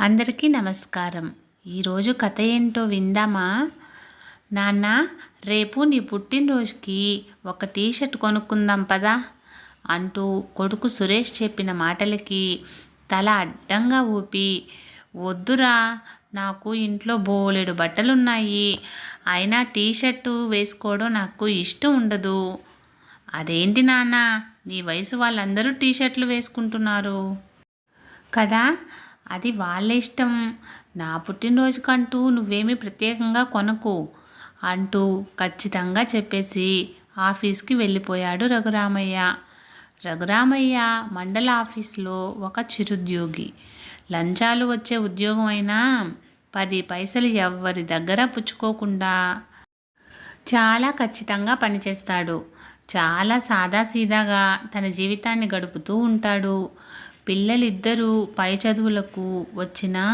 అందరికీ నమస్కారం. ఈరోజు కథ ఏంటో విందామా? నాన్న రేపు నీ పుట్టినరోజుకి ఒక టీషర్ట్ కొనుక్కుందాం పదా? అంటూ కొడుకు సురేష్ చెప్పిన మాటలకి తల అడ్డంగా ఊపి వద్దురా నాకు ఇంట్లో బోలెడు బట్టలున్నాయి. అయినా టీషర్టు వేసుకోవడం నాకు ఇష్టం ఉండదు. అదేంటి నాన్న నీ వయసు వాళ్ళందరూ టీషర్ట్లు వేసుకుంటున్నారు? కదా అది వాళ్ళ ఇష్టం. నా పుట్టినరోజుకంటూ నువ్వేమీ ప్రత్యేకంగా కొనకు అంటూ ఖచ్చితంగా చెప్పేసి ఆఫీస్కి వెళ్ళిపోయాడు రఘురామయ్య. రఘురామయ్య మండల ఆఫీస్లో ఒక చిరుద్యోగి. లంచాలు వచ్చే ఉద్యోగం అయినా పది పైసలు ఎవరి దగ్గర పుచ్చుకోకుండా చాలా ఖచ్చితంగా పనిచేస్తాడు. చాలా సాదాసీదాగా తన జీవితాన్ని గడుపుతూ ఉంటాడు. పిల్లలిద్దరూ పై చదువులకు వచ్చినా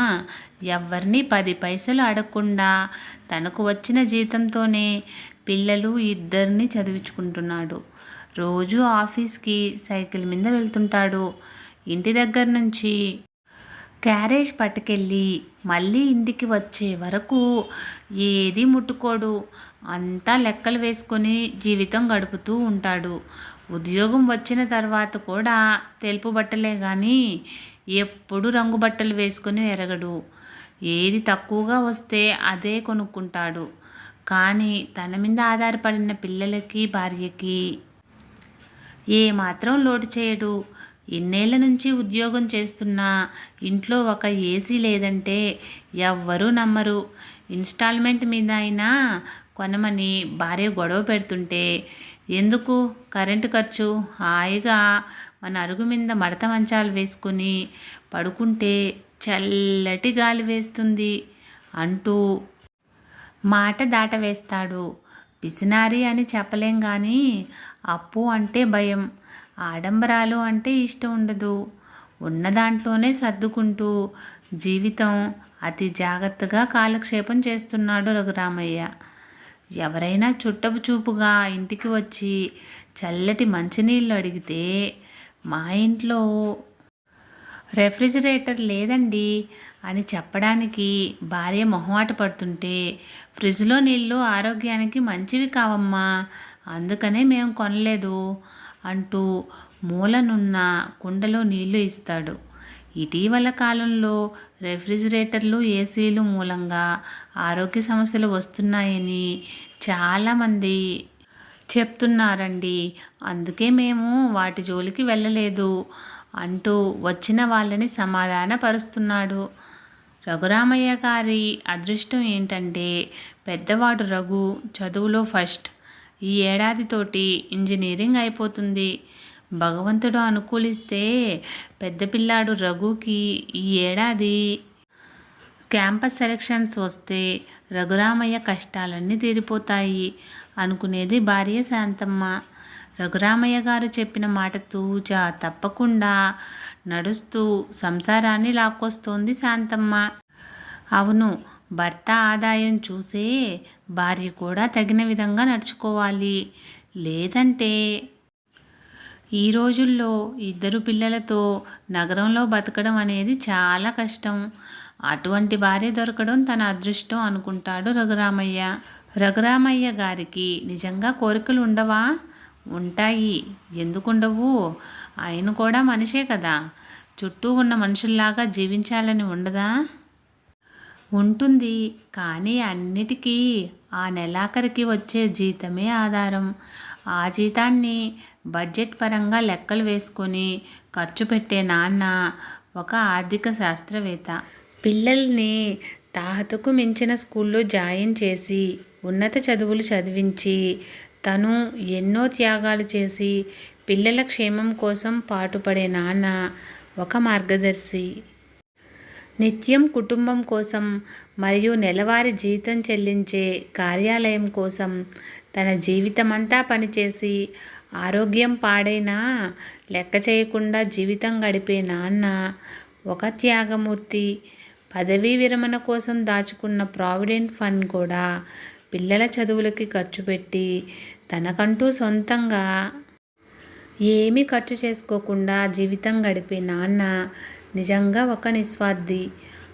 ఎవరిని పది పైసలు అడగకుండా తనకు వచ్చిన జీతంతోనే పిల్లలు ఇద్దరిని చదివించుకుంటున్నాడు. రోజు ఆఫీస్కి సైకిల్ మీద వెళ్తుంటాడు. ఇంటి దగ్గర నుంచి క్యారేజ్ పట్టుకెళ్ళి మళ్ళీ ఇంటికి వచ్చే వరకు ఏది ముట్టుకోడు. అంతా లెక్కలు వేసుకొని జీవితం గడుపుతూ ఉంటాడు. ఉద్యోగం వచ్చిన తర్వాత కూడా తెలుపు బట్టలే కానీ ఎప్పుడు రంగు బట్టలు వేసుకొని ఎరగడు. ఏది తక్కువగా వస్తే అదే కొనుక్కుంటాడు. కానీ తన మీద ఆధారపడిన పిల్లలకి భార్యకి ఏమాత్రం లోటు చేయడు. ఎన్నేళ్ళ నుంచి ఉద్యోగం చేస్తున్నా ఇంట్లో ఒక ఏసీ లేదంటే ఎవ్వరూ నమ్మరు. ఇన్స్టాల్మెంట్ మీద అయినా కొనమని భార్య గొడవ పెడుతుంటే ఎందుకు? కరెంటు ఖర్చు? హాయిగా మన అరుగు మీద మడత మంచాలు వేసుకుని పడుకుంటే చల్లటి గాలి వేస్తుంది అంటూ మాట దాటవేస్తాడు. పిసినారి అని చెప్పలేం కానీ అప్పు అంటే భయం. ఆడంబరాలు అంటే ఇష్టం ఉండదు. ఉన్న దాంట్లోనే సర్దుకుంటూ జీవితం అతి జాగ్రత్తగా కాలక్షేపం చేస్తున్నాడు రఘురామయ్య. ఎవరైనా చుట్టపు చూపుగా ఇంటికి వచ్చి చల్లటి మంచినీళ్ళు అడిగితే మా ఇంట్లో రెఫ్రిజిరేటర్ లేదండి అని చెప్పడానికి భార్య మొహమాట పడుతుంటే ఫ్రిడ్జ్లో నీళ్ళు ఆరోగ్యానికి మంచివి కావమ్మా అందుకనే మేము కొనలేదు అంటూ మూలనున్న కుండలో నీళ్ళు ఇస్తాడు. ఇటీవల కాలంలో రెఫ్రిజిరేటర్లు ఏసీలు మూలంగా ఆరోగ్య సమస్యలు వస్తున్నాయని చాలామంది చెప్తున్నారండి. అందుకే మేము వాటి జోలికి వెళ్ళలేదు అంటూ వచ్చిన వాళ్ళని సమాధానపరుస్తున్నాడు. రఘురామయ్య గారి అదృష్టం ఏంటంటే పెద్దవాడు రఘు చదువులో ఫస్ట్ ఈ ఏడాదితోటి ఇంజనీరింగ్ అయిపోతుంది. భగవంతుడు అనుకూలిస్తే పెద్ద పిల్లాడు రఘుకి ఈ ఏడాది క్యాంపస్ సెలక్షన్స్ వస్తే రఘురామయ్య కష్టాలన్నీ తీరిపోతాయి అనుకునేది భార్య శాంతమ్మ. రఘురామయ్య గారు చెప్పిన మాట తూచా తప్పకుండా నడుస్తూ సంసారాన్ని లాక్కొస్తోంది శాంతమ్మ. అవును భర్త ఆదాయం చూసే భార్య కూడా తగిన విధంగా నడుచుకోవాలి. లేదంటే ఈ రోజుల్లో ఇద్దరు పిల్లలతో నగరంలో బతకడం అనేది చాలా కష్టం. అటువంటి భార్య దొరకడం తన అదృష్టం అనుకుంటాడు రఘురామయ్య. రఘురామయ్య గారికి నిజంగా కోరికలు ఉండవా? ఉంటాయి. ఎందుకుండవు? ఆయన కూడా మనిషే కదా. చుట్టూ ఉన్న మనుషుల్లాగా జీవించాలని ఉండదా? ఉంటుంది. కానీ అన్నిటికీ ఆ నెలాఖరికి వచ్చే జీతమే ఆధారం. ఆ జీతాన్ని బడ్జెట్ పరంగా లెక్కలు వేసుకొని ఖర్చు పెట్టే నాన్న ఒక ఆర్థిక శాస్త్రవేత్త. పిల్లల్ని తాహతకు మించిన స్కూల్లో జాయిన్ చేసి ఉన్నత చదువులు చదివించి తను ఎన్నో త్యాగాలు చేసి పిల్లల క్షేమం కోసం పాటుపడే నాన్న ఒక మార్గదర్శి. నిత్యం కుటుంబం కోసం మరియు నెలవారీ జీతం చెల్లించే కార్యాలయం కోసం తన జీవితమంతా పనిచేసి ఆరోగ్యం పాడైనా లెక్క చేయకుండా జీవితం గడిపే నాన్న ఒక త్యాగమూర్తి పదవీ విరమణ కోసం దాచుకున్న ప్రావిడెంట్ ఫండ్ కూడా పిల్లల చదువులకి ఖర్చు పెట్టి తనకంటూ సొంతంగా ఏమీ ఖర్చు చేసుకోకుండా జీవితం గడిపే నాన్న నిజంగా ఒక నిస్వార్థి.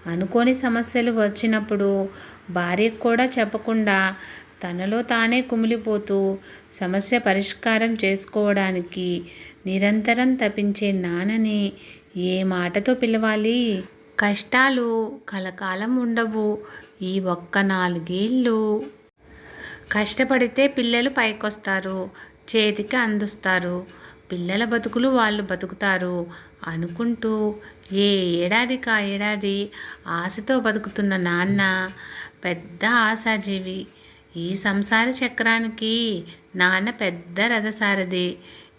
అనుకోని సమస్యలు వచ్చినప్పుడు భార్యకు కూడా చెప్పకుండా తనలో తానే కుమిలిపోతూ సమస్య పరిష్కారం చేసుకోవడానికి నిరంతరం తపించే నాన్నని ఏ మాటతో పిలవాలి? కష్టాలు కలకాలం ఉండవు ఈ ఒక్క నాలుగేళ్ళు. కష్టపడితే పిల్లలు పైకొస్తారు చేతికి అందిస్తారు పిల్లల బతుకులు వాళ్ళు బతుకుతారు అనుకుంటూ ఏ ఏడాదికి ఆ ఏడాది ఆశతో బతుకుతున్న నాన్న పెద్ద ఆశాజీవి. ఈ సంసార చక్రానికి నాన్న పెద్ద రథసారథి.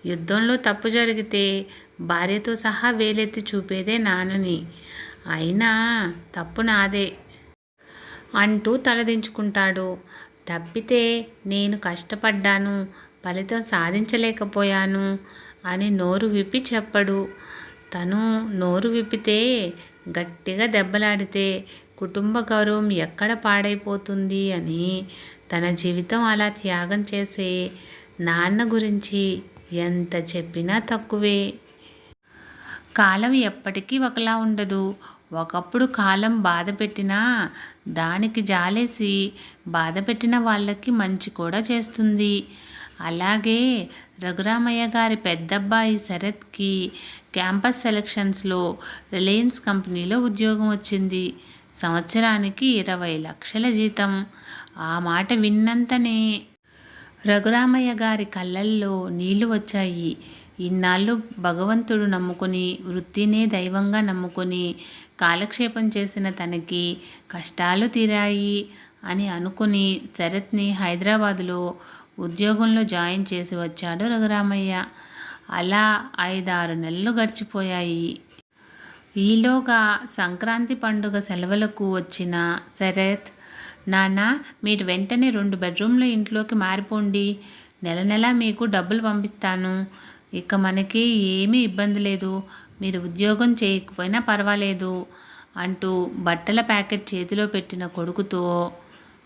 యుద్ధంలో తప్పు జరిగితే భార్యతో సహా వేలెత్తి చూపేదే నాన్నని. అయినా తప్పు నాదే అంటూ తలదించుకుంటాడు. తప్పితే నేను కష్టపడ్డాను ఫలితం సాధించలేకపోయాను అని నోరు విప్పి చెప్పడు. తను నోరు విప్పితే గట్టిగా దెబ్బలాడితే కుటుంబ గౌరవం ఎక్కడ పాడైపోతుంది అని తన జీవితం అలా త్యాగం చేసే నాన్న గురించి ఎంత చెప్పినా తక్కువే. కాలం ఎప్పటికీ ఒకలా ఉండదు. ఒకప్పుడు కాలం బాధ పెట్టినా దానికి జాలేసి బాధ పెట్టిన వాళ్ళకి మంచి కూడా చేస్తుంది. అలాగే రఘురామయ్య గారి పెద్దబ్బాయి శరత్కి క్యాంపస్ సెలక్షన్స్లో రిలయన్స్ కంపెనీలో ఉద్యోగం వచ్చింది. సంవత్సరానికి ఇరవై లక్షల జీతం. ఆ మాట విన్నంతనే రఘురామయ్య గారి కళ్ళల్లో నీళ్ళు వచ్చాయి. ఇన్నాళ్ళు భగవంతుడు నమ్ముకొని వృత్తినే దైవంగా నమ్ముకొని కాలక్షేపం చేసిన తనకి కష్టాలు తీరాయి అని అనుకుని శరత్ని హైదరాబాదులో ఉద్యోగంలో జాయిన్ చేసి వచ్చాడు రఘురామయ్య. అలా ఐదారు నెలలు గడిచిపోయాయి. ఈలోగా సంక్రాంతి పండుగ సెలవులకు వచ్చిన శరత్ నాన్న మీరు వెంటనే రెండు బెడ్రూమ్ల ఇంట్లోకి మారిపోండి. నెల నెల మీకు డబ్బులు పంపిస్తాను. ఇక మనకి ఏమీ ఇబ్బంది లేదు. మీరు ఉద్యోగం చేయకపోయినా పర్వాలేదు అంటూ బట్టల ప్యాకెట్ చేతిలో పెట్టిన కొడుకుతో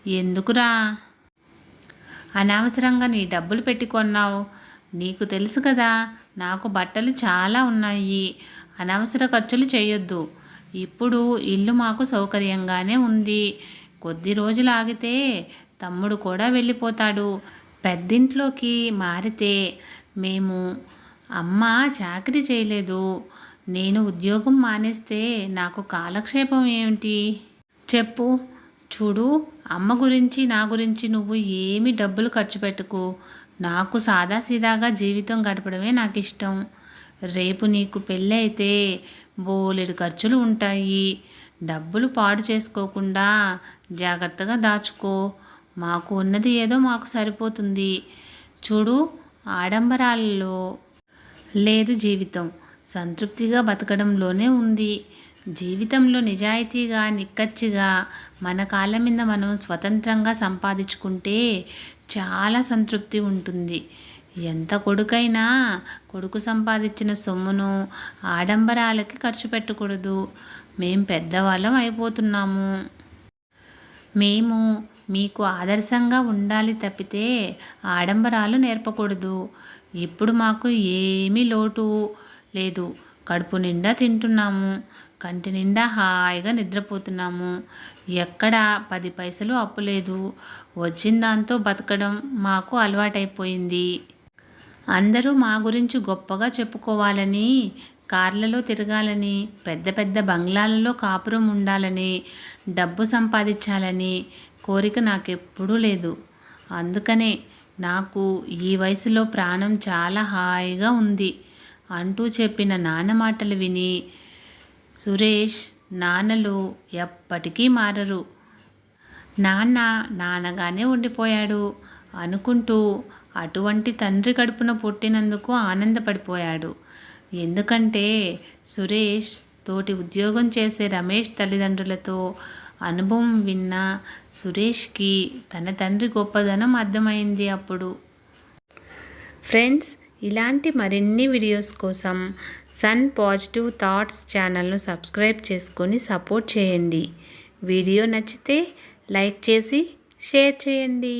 ఎందుకురా? అనవసరంగా నీ డబ్బులు పెట్టి కొన్నావు. నీకు తెలుసు కదా నాకు బట్టలు చాలా ఉన్నాయి. అనవసర ఖర్చులు చేయొద్దు. ఇప్పుడు ఇల్లు మాకు సౌకర్యంగానే ఉంది. కొద్ది రోజులు ఆగితే తమ్ముడు కూడా వెళ్ళిపోతాడు. పెద్దింట్లోకి మారితే మేము అమ్మ చాకరీ చేయలేదు. నేను ఉద్యోగం మానేస్తే నాకు కాలక్షేపం ఏమిటి? చెప్పు. చూడు అమ్మ గురించి నా గురించి నువ్వు ఏమి డబ్బులు ఖర్చు పెట్టుకు. నాకు సాదాసీదాగా జీవితం గడపడమే నాకు ఇష్టం రేపు నీకు పెళ్ళి అయితే బోలెడు ఖర్చులు ఉంటాయి. డబ్బులు పాడు చేసుకోకుండా జాగ్రత్తగా దాచుకో. మాకు ఉన్నది ఏదో మాకు సరిపోతుంది. చూడు ఆడంబరాలలో లేదు జీవితం. సంతృప్తిగా బతకడంలోనే ఉంది. జీవితంలో నిజాయితీగా నిక్కచ్చిగా మన కాళ్ళ మీద మనం స్వతంత్రంగా సంపాదించుకుంటే చాలా సంతృప్తి ఉంటుంది. ఎంత కొడుకైనా కొడుకు సంపాదించిన సొమ్మును ఆడంబరాలకి ఖర్చు పెట్టకూడదు. మేం పెద్దవాళ్ళం అయిపోతున్నాము. మేము మీకు ఆదర్శంగా ఉండాలి తప్పితే ఆడంబరాలు నేర్పకూడదు. ఇప్పుడు మాకు ఏమీ లోటు లేదు. కడుపు నిండా తింటున్నాము. కంటి నిండా హాయిగా నిద్రపోతున్నాము. ఎక్కడ పది పైసలు అప్పు లేదు. వచ్చిన దాంతో బతకడం మాకు అలవాటైపోయింది. అందరూ మా గురించి గొప్పగా చెప్పుకోవాలని కార్లలో తిరగాలని పెద్ద పెద్ద బంగ్లాలలో కాపురం ఉండాలని డబ్బు సంపాదించాలని కోరిక నాకెప్పుడూ లేదు. అందుకనే నాకు ఈ వయసులో ప్రాణం చాలా హాయిగా ఉంది అంటూ చెప్పిన నాన్న మాటలు విని సురేష్ నాన్నలు ఎప్పటికీ మారరు. నాన్న నాన్నగానే ఉండిపోయాడు అనుకుంటూ అటువంటి తండ్రి కడుపున పుట్టినందుకు ఆనందపడిపోయాడు. ఎందుకంటే సురేష్ తోటి ఉద్యోగం చేసే రమేష్ తల్లిదండ్రులతో అనుభవం విన్న సురేష్కి తన తండ్రి గొప్పదనం అర్థమైంది అప్పుడు. ఫ్రెండ్స్ ఇలాంటి మరిన్ని వీడియోస్ కోసం సన్ పాజిటివ్ థాట్స్ ఛానల్ను సబ్స్క్రైబ్ చేసుకొని సపోర్ట్ చేయండి. వీడియో నచ్చితే లైక్ చేసి షేర్ చేయండి.